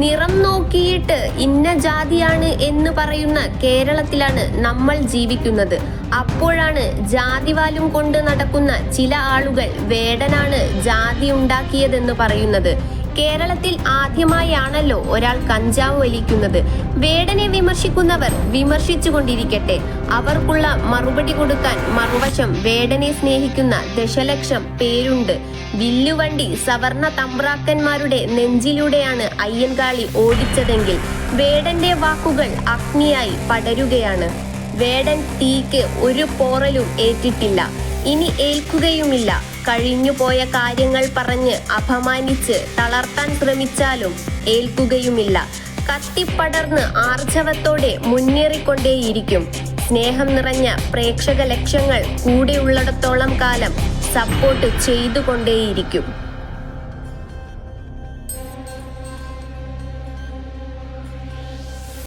നിറം നോക്കിയിട്ട് ഇന്ന ജാതിയാണ് എന്ന് പറയുന്ന കേരളത്തിലാണ് നമ്മൾ ജീവിക്കുന്നത്. അപ്പോഴാണ് ജാതിവാലും കൊണ്ട് നടക്കുന്ന ചില ആളുകൾ വേടനാണ് ജാതി ഉണ്ടാക്കിയതെന്ന് പറയുന്നത്. കേരളത്തിൽ ആദ്യമായാണല്ലോ ഒരാൾ കഞ്ചാവ് വലിക്കുന്നത്. വേടനെ വിമർശിക്കുന്നവർ വിമർശിച്ചുകൊണ്ടിരിക്കട്ടെ. അവർക്കുള്ള മറുപടി കൊടുക്കാൻ മറുവശം വേടനെ സ്നേഹിക്കുന്ന ദശലക്ഷം പേരുണ്ട്. വില്ലുവണ്ടി സവർണ തമ്പ്രാക്കന്മാരുടെ നെഞ്ചിലൂടെയാണ് അയ്യൻകാളി ഓടിച്ചതെങ്കിൽ വേടന്റെ വാക്കുകൾ അഗ്നിയായി പടരുകയാണ്. വേടൻ തീക്ക് ഒരു പോറലും ഏറ്റിട്ടില്ല. ഇനി ഏൽക്കുകയുമില്ല. കഴിഞ്ഞുപോയ കാര്യങ്ങൾ പറഞ്ഞ് അപമാനിച്ച് തളർത്താൻ ശ്രമിച്ചാലും ഏൽക്കുകയുമില്ല. കത്തിപ്പടർന്ന് ആർജവത്തോടെ മുന്നേറിക്കൊണ്ടേയിരിക്കും. സ്നേഹം നിറഞ്ഞ പ്രേക്ഷക ലക്ഷ്യങ്ങൾ കൂടെയുള്ളിടത്തോളം കാലം സപ്പോർട്ട് ചെയ്തുകൊണ്ടേയിരിക്കും.